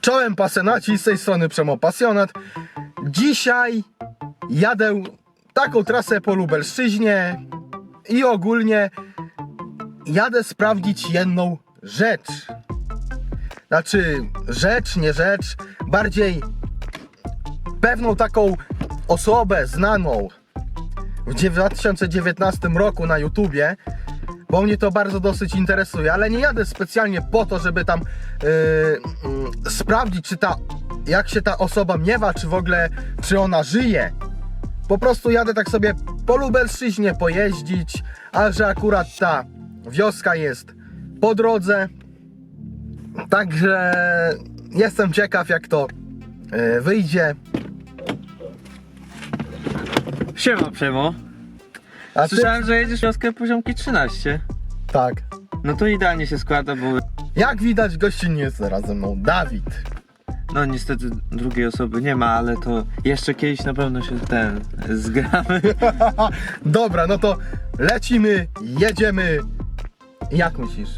Czołem pasenaci, z tej strony Przemo Pasjonat. Dzisiaj jadę taką trasę po Lubelszczyźnie i ogólnie jadę sprawdzić jedną rzecz. Znaczy, rzecz, nie rzecz, bardziej pewną taką osobę znaną w 2019 roku na YouTubie, bo mnie to bardzo dosyć interesuje, ale nie jadę specjalnie po to, żeby tam yy, yy, sprawdzić, czy ta, jak się ta osoba miewa, czy w ogóle, czy ona żyje. Po prostu jadę tak sobie po Lubelszczyźnie pojeździć, a że akurat ta wioska jest po drodze, także jestem ciekaw, jak to yy, wyjdzie. Siema Przemo. A ty? Słyszałem, że jedziesz wioskę poziomki 13. Tak. No to idealnie się składa, bo Jak widać, gościnnie jest razem ze mną Dawid. no niestety drugiej osoby nie ma, ale to jeszcze kiedyś na pewno się ten zgramy. Dobra, no to lecimy, jedziemy. Jak myślisz?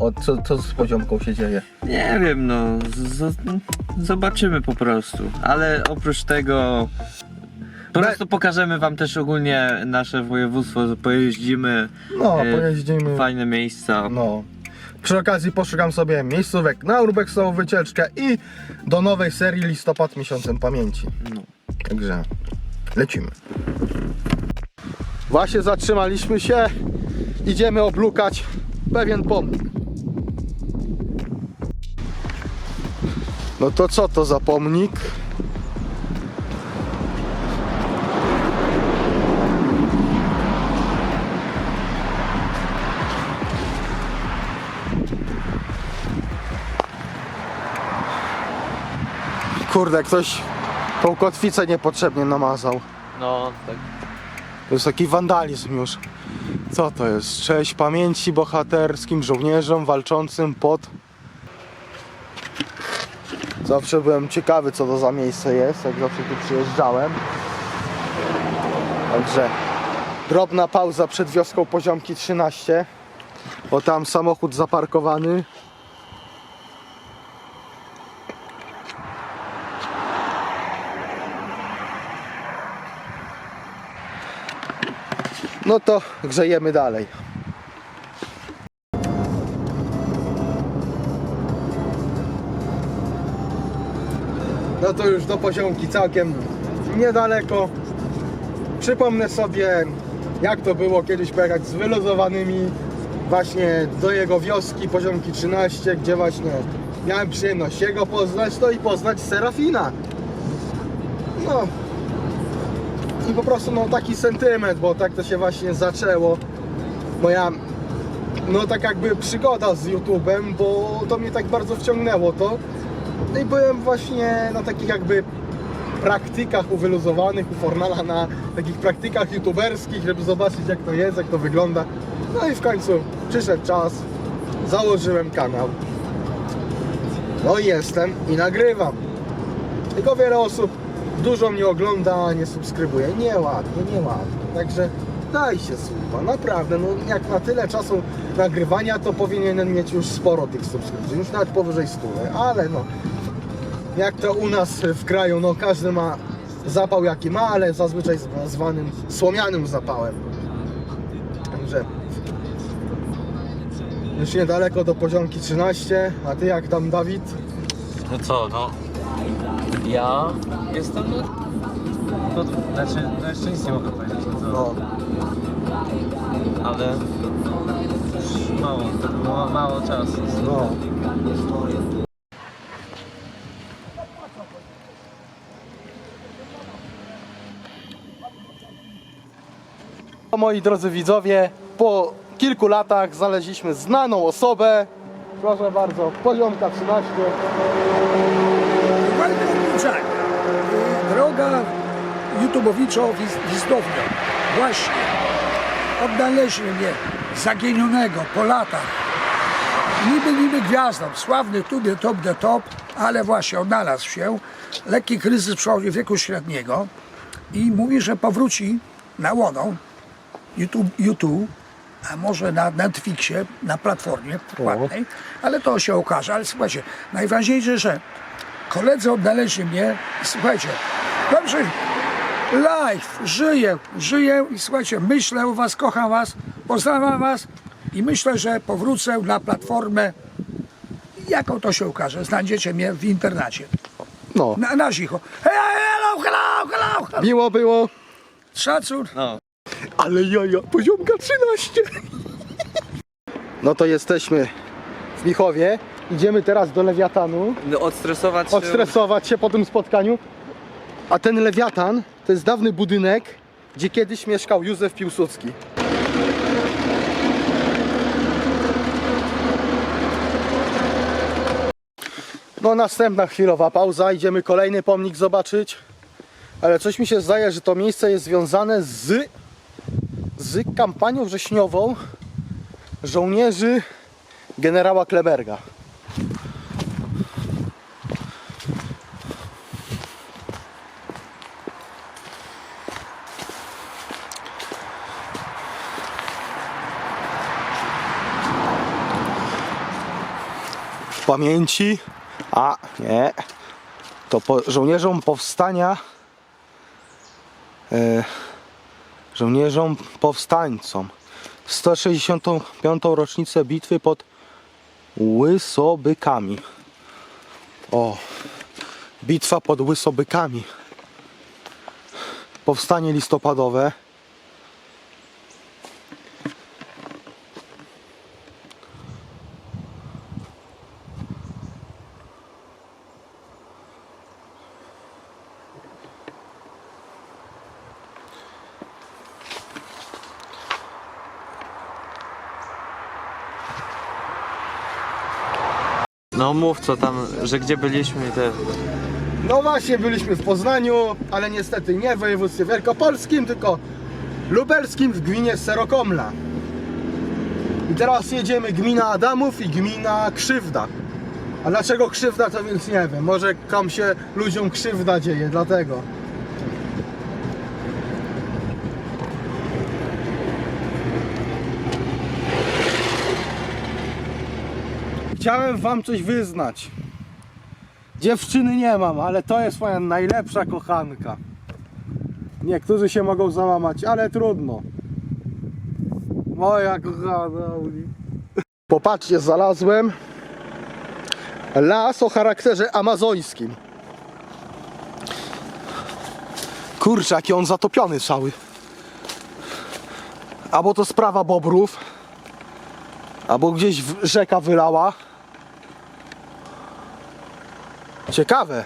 O, co, co z poziomką się dzieje? Nie wiem, no z, z, zobaczymy po prostu. Ale oprócz tego po prostu pokażemy wam też ogólnie nasze województwo, pojeździmy. No, e, pojeździmy. Fajne miejsca. No. Przy okazji poszukam sobie miejscówek na urbexową wycieczkę i do nowej serii Listopad Miesiącem Pamięci. No. Także lecimy. Właśnie zatrzymaliśmy się. Idziemy oblukać pewien pomnik. No to co to za pomnik? Kurde, ktoś tą kotwicę niepotrzebnie namazał. No, tak. To jest taki wandalizm już. Co to jest? Cześć pamięci bohaterskim żołnierzom walczącym pod... Zawsze byłem ciekawy co to za miejsce jest, jak zawsze tu przyjeżdżałem. Także drobna pauza przed wioską Poziomki 13. Bo tam samochód zaparkowany. No to grzejemy dalej. No to już do poziomki całkiem niedaleko. Przypomnę sobie, jak to było kiedyś pojechać z wyluzowanymi właśnie do jego wioski poziomki 13, gdzie właśnie miałem przyjemność jego poznać, no i poznać Serafina. No, po prostu no taki sentyment, bo tak to się właśnie zaczęło. Moja no tak jakby przygoda z YouTube'em, bo to mnie tak bardzo wciągnęło to. No i byłem właśnie na takich jakby praktykach uwyluzowanych u Fornala na takich praktykach youtuberskich, żeby zobaczyć jak to jest, jak to wygląda. No i w końcu przyszedł czas, założyłem kanał. No i jestem i nagrywam. Tylko wiele osób dużo mnie ogląda, nie subskrybuje. Nieładnie, nieładnie. Także daj się słucha, naprawdę. No, jak na tyle czasu nagrywania, to powinienem mieć już sporo tych subskrypcji. Już nawet powyżej 100, ale no. Jak to u nas w kraju, no każdy ma zapał jaki ma, ale zazwyczaj zwa- zwanym słomianym zapałem. Także już niedaleko do poziomki 13, a ty jak tam Dawid? No co, no. Ja jestem. No, to znaczy, no jeszcze nic nie mogę powiedzieć, no co. No. Ale. już Mało, to było mało czasu. No. Moi drodzy widzowie, po kilku latach znaleźliśmy znaną osobę. Proszę bardzo, poziomka 13. Droga YouTubowiczo-wizdownia. Właśnie. Odnaleźli mnie zaginionego po latach. Niby, niby gwiazdą. Sławny tubie top the top, ale właśnie odnalazł się. Lekki kryzys przechodzi wieku średniego i mówi, że powróci na łono YouTube, YouTube a może na Netflixie, na platformie płatnej, ale to się okaże. Ale słuchajcie, najważniejsze, że koledzy odnaleźli mnie, słuchajcie, dobrze, live, żyję, żyję i słuchajcie, myślę o was, kocham was, pozdrawiam was i myślę, że powrócę na platformę, jaką to się okaże, znajdziecie mnie w internecie, No, na, na cicho. Hey, hello, hello, hello, hello. miło było, Szacun. No. ale jaja, poziomka 13. No to jesteśmy w Michowie. Idziemy teraz do Lewiatanu, no odstresować się. odstresować się po tym spotkaniu. A ten Lewiatan to jest dawny budynek, gdzie kiedyś mieszkał Józef Piłsudski. No następna chwilowa pauza, idziemy kolejny pomnik zobaczyć. Ale coś mi się zdaje, że to miejsce jest związane z, z kampanią wrześniową żołnierzy generała Kleberga. Pamięci, a nie, to po, żołnierzom powstania, e, żołnierzom powstańcom, 165. rocznicę bitwy pod Łysobykami. O, bitwa pod Łysobykami. Powstanie listopadowe. No mów co tam, że gdzie byliśmy i te. No właśnie, byliśmy w Poznaniu, ale niestety nie w województwie wielkopolskim, tylko lubelskim w gminie Serokomla. I teraz jedziemy gmina Adamów i gmina Krzywda. A dlaczego krzywda, to więc nie wiem. Może tam się ludziom krzywda dzieje, dlatego. Chciałem wam coś wyznać. Dziewczyny nie mam, ale to jest moja najlepsza kochanka. Niektórzy się mogą załamać, ale trudno. Moja kochana Audi. Popatrzcie, znalazłem las o charakterze amazońskim. Kurczę, jaki on zatopiony cały. Albo to sprawa bobrów, albo gdzieś rzeka wylała. Ciekawe.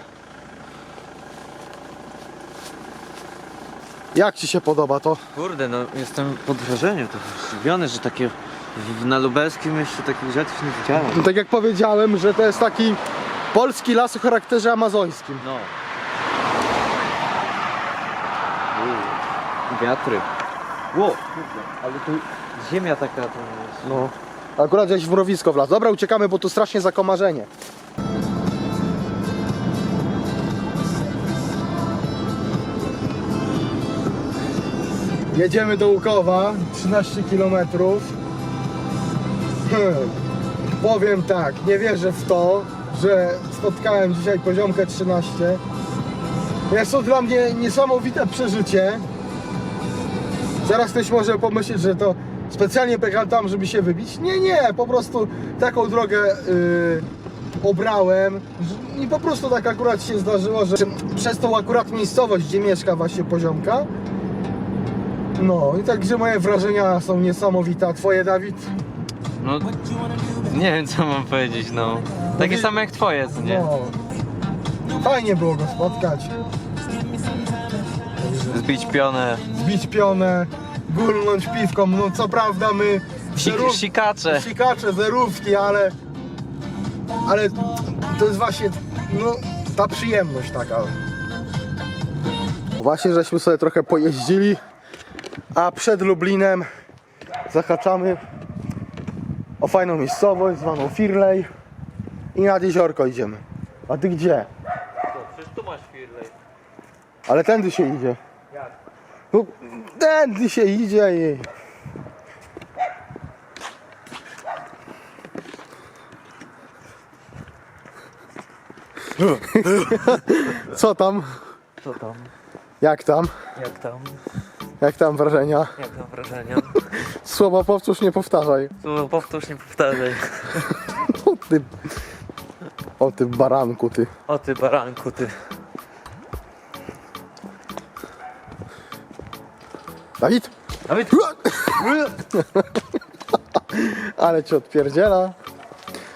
Jak Ci się podoba to? Kurde, no jestem pod wrażeniem, to zdziwiony, że takie w- na lubelskim jeszcze takich rzeczy nie widziałem. No, tak jak powiedziałem, że to jest taki polski las o charakterze amazońskim. No. Wiatry. Ło, kurde, ale tu ziemia taka to jest. No. Akurat gdzieś w mrowisko wlazł. Dobra, uciekamy, bo tu strasznie zakomarzenie. Jedziemy do Łukowa, 13 km. Powiem tak, nie wierzę w to, że spotkałem dzisiaj poziomkę 13. Jest to dla mnie niesamowite przeżycie. Zaraz ktoś może pomyśleć, że to specjalnie pojechałem tam, żeby się wybić. Nie, nie, po prostu taką drogę yy, obrałem i po prostu tak akurat się zdarzyło, że przez tą akurat miejscowość, gdzie mieszka właśnie poziomka. No i także moje wrażenia są niesamowite. A twoje, Dawid? No, nie wiem co mam powiedzieć, no. Takie same jak twoje, co nie? No. Fajnie było go spotkać, Zbić pionę, zbić pionę, gulnąć piwką. No co prawda my Sik zerów- sikacze. sikacze, zerówki, ale ale to jest właśnie no, ta przyjemność taka. Właśnie żeśmy sobie trochę pojeździli, a przed Lublinem zahaczamy o fajną miejscowość zwaną Firlej i nad jeziorko idziemy. A ty gdzie? To, przecież tu masz Firlej. Ale tędy się idzie. Jak? No, tędy się idzie i... Co tam? Co tam? Jak tam? Jak tam? Jak tam wrażenia? Jak tam wrażenia? Słowa powtórz, nie powtarzaj. Tu powtórz, nie powtarzaj. O ty... O ty baranku, ty. O ty baranku, ty. Dawid? Dawid! Ale cię odpierdziela.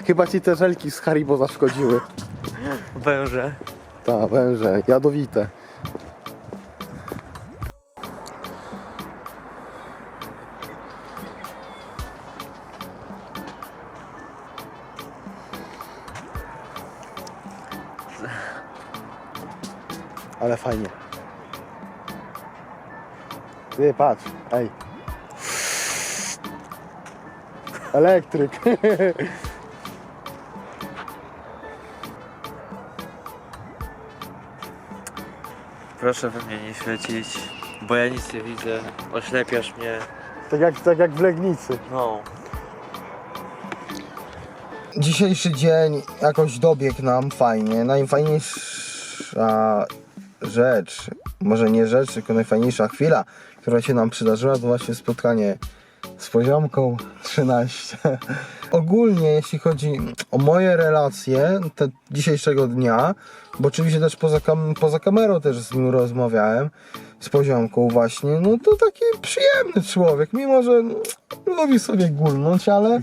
Chyba ci te żelki z Haribo zaszkodziły. Węże. Ta, węże, jadowite. Ale fajnie. Ty, patrz, ej. Elektryk. Proszę we mnie nie świecić, bo ja nic nie widzę. Oślepiasz mnie. tak, jak, tak jak w Legnicy. No. Dzisiejszy dzień jakoś dobiegł nam fajnie. Najfajniejsza rzecz, może nie rzecz, tylko najfajniejsza chwila, która się nam przydarzyła, to właśnie spotkanie z poziomką 13. Ogólnie, jeśli chodzi o moje relacje te dzisiejszego dnia, bo oczywiście też poza, kam- poza kamerą też z nim rozmawiałem, z poziomką właśnie, no to taki przyjemny człowiek, mimo że no, lubi sobie gulnąć, ale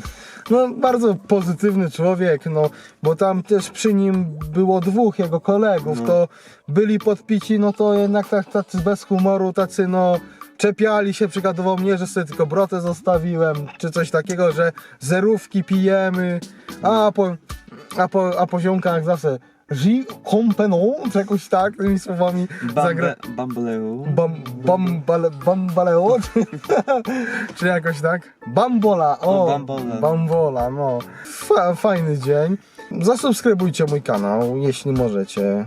no bardzo pozytywny człowiek, no bo tam też przy nim było dwóch jego kolegów, to byli podpici, no to jednak tak, tacy bez humoru, tacy no czepiali się, przygadował mnie, że sobie tylko brotę zostawiłem, czy coś takiego, że zerówki pijemy, a po, a po, a po ziomkach zawsze J. Compenon, czy jakoś tak, tymi słowami zagra... Bamboleu. Bam, bambale, bambaleo, czy, czy jakoś tak? Bambola, o, bambola. bambola, no. Fa, fajny dzień. Zasubskrybujcie mój kanał, jeśli możecie.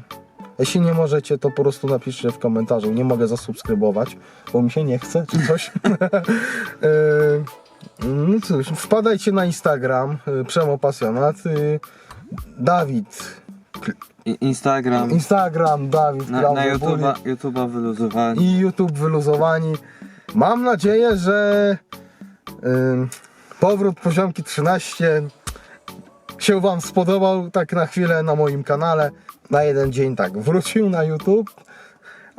Jeśli nie możecie, to po prostu napiszcie w komentarzu. Nie mogę zasubskrybować, bo mi się nie chce, czy coś. Yy, no cóż, wpadajcie na Instagram, yy, Przemo Pasjonat. Dawid, Instagram. Instagram, Dawid, Na, na YouTube'a, YouTube'a wyluzowani. i YouTube wyluzowani. Mam nadzieję, że ym, powrót poziomki 13 się Wam spodobał tak na chwilę na moim kanale. Na jeden dzień tak wrócił na YouTube,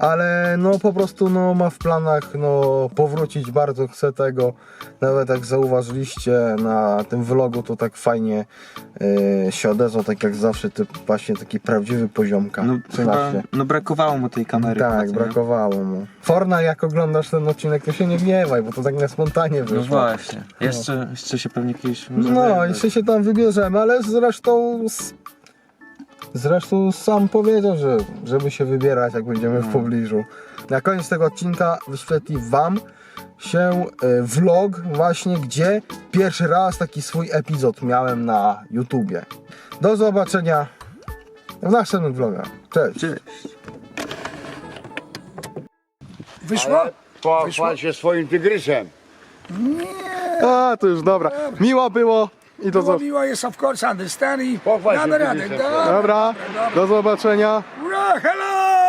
ale no po prostu no, ma w planach no, powrócić, bardzo chce tego. Nawet jak zauważyliście na tym vlogu, to tak fajnie yy, się odezwał, tak jak zawsze, typ, właśnie taki prawdziwy poziomka. No, chyba, 13. no brakowało mu tej kamery. Tak, co nie? brakowało mu. Forna, jak oglądasz ten odcinek, to się nie gniewaj, bo to tak na spontanie No wyszło. właśnie. Jeszcze, jeszcze się pewnie kiedyś No, jeszcze się tam wybierzemy, ale zresztą... Zresztą sam powiedział, że żeby się wybierać, jak będziemy w pobliżu. Na koniec tego odcinka wyświetli Wam się e, vlog właśnie, gdzie pierwszy raz taki swój epizod miałem na YouTubie. Do zobaczenia w następnym vlogach. Cześć! Cześć. Wyszło? Pochwal się swoim tygrysem. A, to już dobra. Miło było i do Było miło jest of course understand i Pochwal się damy radę. Dobra, Dobra, do zobaczenia. Ura, hello!